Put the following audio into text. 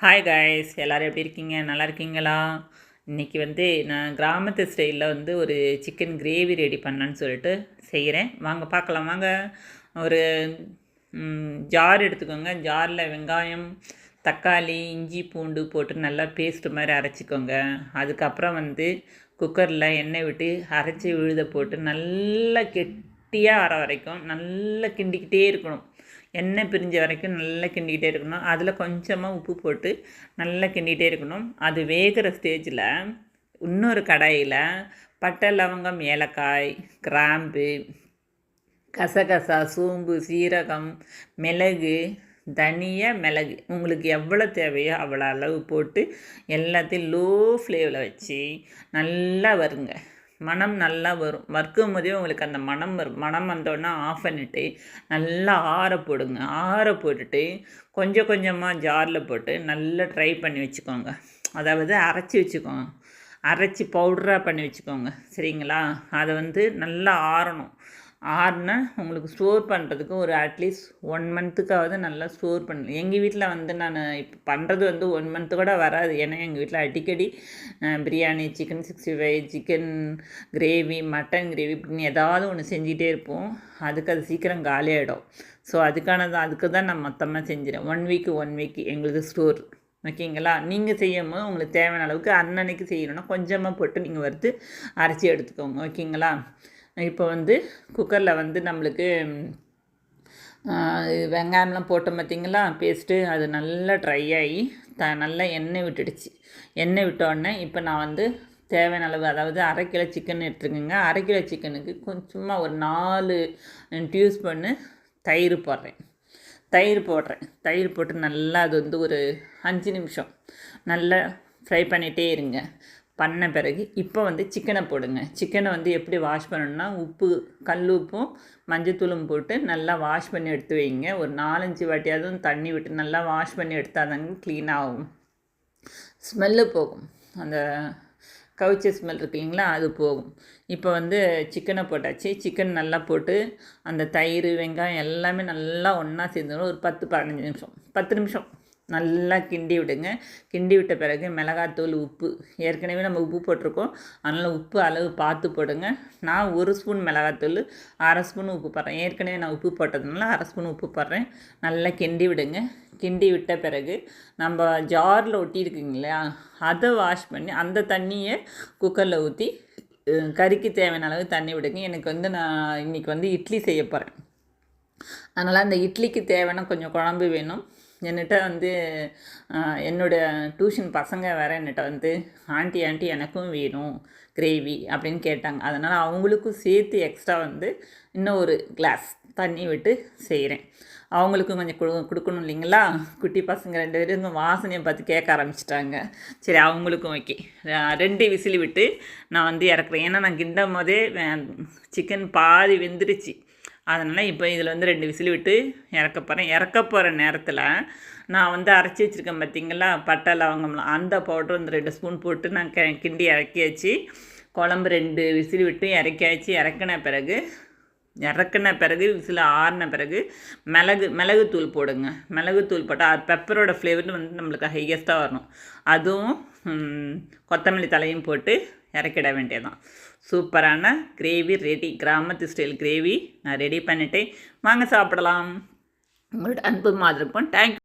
Hi guys எல்லோரும் எப்படி இருக்கீங்க? நல்லா இருக்கீங்களா? இன்றைக்கி வந்து நான் கிராமத்து ஸ்டைலில் வந்து ஒரு சிக்கன் கிரேவி ரெடி பண்ணேன்னு சொல்லிட்டு செய்கிறேன் வாங்க பார்க்கலாம். வாங்க. ஒரு ஜார் எடுத்துக்கோங்க. ஜாரில் வெங்காயம் தக்காளி இஞ்சி பூண்டு போட்டு நல்லா பேஸ்ட்டு மாதிரி அரைச்சிக்கோங்க. அதுக்கப்புறம் வந்து குக்கரில் எண்ணெய் விட்டு அரைச்சி விழுத போட்டு நல்லா கெட்டியாக வர வரைக்கும் நல்லா கிண்டிக்கிட்டே இருக்கணும். எண்ணெய் பிரிஞ்ச வரைக்கும் நல்லா கிண்டிக்கிட்டே இருக்கணும். அதில் கொஞ்சமாக உப்பு போட்டு நல்லா கிண்டிகிட்டே இருக்கணும். அது வேகிற ஸ்டேஜில் இன்னொரு கடாயில் பட்டை லவங்கம் ஏலக்காய் கிராம்பு கசகசா சோம்பு சீரகம் மிளகு தனியாக மிளகு. உங்களுக்கு எவ்வளோ தேவையோ அவ்வளோ அளவு போட்டு எல்லாத்தையும் லோ ஃப்ளேவில் வச்சு நல்லா வருங்க. மனம் நல்லா வரும். வறுக்கும் போதே உங்களுக்கு அந்த மனம் வரும். மனம் வந்தோடனே ஆஃப் பண்ணிவிட்டு நல்லா ஆற போடுங்க. ஆற போட்டுட்டு கொஞ்சம் கொஞ்சமாக ஜாரில் போட்டு நல்லா ட்ரை பண்ணி வச்சுக்கோங்க. அதாவது அரைச்சி வச்சுக்கோங்க. அரைச்சி பவுடராக பண்ணி வச்சுக்கோங்க. சரிங்களா? அதை வந்து நல்லா ஆறணும். ஆறுனா உங்களுக்கு ஸ்டோர் பண்ணுறதுக்கு ஒரு அட்லீஸ்ட் ஒன் மந்த்துக்காவது நல்லா ஸ்டோர் பண்ண. எங்கள் வீட்டில் வந்து நான் இப்போ பண்ணுறது வந்து ஒன் மந்த்து கூட வராது. ஏன்னா எங்கள் வீட்டில் அடிக்கடி biryani chicken sixty five chicken gravy mutton gravy இப்படின்னு ஏதாவது ஒன்று செஞ்சிகிட்டே இருப்போம். அதுக்கு அது சீக்கிரம் காலியாகிடும் ஸோ அதுக்கானது அதுக்கு தான் நான் மொத்தமாக செஞ்சிடேன் ஒன் வீக்கு ஒன் வீக் எங்களுக்கு ஸ்டோர் ஓகேங்களா? நீங்கள் செய்யும் போது உங்களுக்கு தேவையான அளவுக்கு அன்னன்னைக்கு செய்யணும்னா கொஞ்சமாக போட்டு நீங்கள் வறுத்து அரைச்சி எடுத்துக்கோங்க. ஓகேங்களா? இப்போ வந்து குக்கரில் வந்து நம்மளுக்கு வெங்காயம்லாம் போட்டோம் பார்த்திங்களா பேஸ்ட்டு அது நல்லா ட்ரை ஆகி த நல்லா எண்ணெய் விட்டுடுச்சு. எண்ணெய் விட்டோடனே இப்போ நான் வந்து தேவையான அளவு அதாவது அரை கிலோ சிக்கன் எடுத்துருக்கேங்க அரை கிலோ சிக்கனுக்கு கொஞ்சமாக ஒரு நாலு டியூஸ் பண்ணு தயிர் போடுறேன். தயிர் போடுறேன். தயிர் போட்டு நல்லா அது வந்து ஒரு அஞ்சு நிமிஷம் நல்லா ஃப்ரை பண்ணிகிட்டே இருங்க. பண்ண பிறகு இப்போ வந்து சிக்கனை போடுங்க. சிக்கனை வந்து எப்படி வாஷ் பண்ணணும்னா உப்பு கல் உப்பும் மஞ்சத்தூளும் போட்டு நல்லா வாஷ் பண்ணி எடுத்து வைங்க. ஒரு நாலஞ்சு வாட்டியாவது தண்ணி விட்டு நல்லா வாஷ் பண்ணி எடுத்தால் தாங்க க்ளீன் ஆகும். ஸ்மெல்லு போகும். அந்த கவிச்ச ஸ்மெல் இருக்கு இல்லைங்களா அது போகும். இப்போ வந்து சிக்கனை போட்டாச்சு. சிக்கன் நல்லா போட்டு அந்த தயிர் வெங்காயம் எல்லாமே நல்லா ஒன்றா சேர்ந்துடும் ஒரு பத்து பதினஞ்சு நிமிஷம். பத்து நிமிஷம். நல்லா கிண்டி விடுங்க. கிண்டி விட்ட பிறகு மிளகாத்தூள் உப்பு. ஏற்கனவே நம்ம உப்பு போட்டிருக்கோம். அதனால் உப்பு அளவு பார்த்து போடுங்க. நான் ஒரு ஸ்பூன் மிளகாத்தூள் அரை ஸ்பூன் உப்பு போடுறேன். ஏற்கனவே நான் உப்பு போட்டதுனால அரை ஸ்பூன் உப்பு போடுறேன். நல்லா கிண்டி விடுங்க. கிண்டி விட்ட பிறகு நம்ம ஜாரில் ஒட்டியிருக்குங்க இல்லையா? அதை வாஷ் பண்ணி அந்த தண்ணியை குக்கரில் ஊற்றி கறிக்கு தேவையான அளவு தண்ணி விடுங்க. எனக்கு வந்து நான் இன்றைக்கி வந்து இட்லி செய்ய போகிறேன் அதனால் அந்த இட்லிக்கு தேவையான கொஞ்சம் குழம்பு வேணும். என்னிட்ட வந்து என்னோடய டியூஷன் பசங்க வேறு என்னிட்ட வந்து ஆண்டி ஆண்டி எனக்கும் வேணும் கிரேவி அப்படின்னு கேட்டாங்க. அதனால் அவங்களுக்கும் சேர்த்து எக்ஸ்ட்ரா வந்து இன்னும் ஒரு கிளாஸ் தண்ணி விட்டு செய்கிறேன் அவங்களுக்கும் கொஞ்சம் கொடு கொடுக்கணும் இல்லைங்களா? குட்டி பசங்க ரெண்டு பேரும் வாசனையை பார்த்து கேட்க ஆரம்பிச்சிட்டாங்க. சரி அவங்களுக்கும் ஓகே ரெண்டு விசில் விட்டு நான் வந்து இறக்குறேன். ஏன்னா நான் கிண்டும் போதே சிக்கன் பாதி வெந்துருச்சு அதனால் இப்போ இதில் வந்து ரெண்டு விசில் விட்டு இறக்க போகிறேன் இறக்க போகிற நேரத்தில் நான் வந்து அரைச்சி வச்சுருக்கேன் பார்த்திங்களா பட்டை லவங்கம்லாம் அந்த பவுடர் வந்து ரெண்டு ஸ்பூன் போட்டு நான் கிண்டி இறக்கியாச்சு குழம்பு ரெண்டு விசில் விட்டு இறக்கியாச்சு இறக்கின பிறகு இறக்குன பிறகு விசில் ஆறின பிறகு மிளகு மிளகுத்தூள் போடுங்க. மிளகுத்தூள் போட்டால் அது பெப்பரோட ஃப்ளேவர் வந்து நம்மளுக்கு ஹையஸ்ட்டாக வரணும். அதுவும் கொத்தமல்லி தலையும் போட்டு இறக்கிட வேண்டியதான் சூப்பரான கிரேவி ரெடி கிராமத்து ஸ்டைல் கிரேவி. நான் ரெடி பண்ணிவிட்டேன் வாங்க சாப்பிடலாம். உங்கள்கிட்ட அன்பு மாதிரி இருக்கும் தேங்க்யூ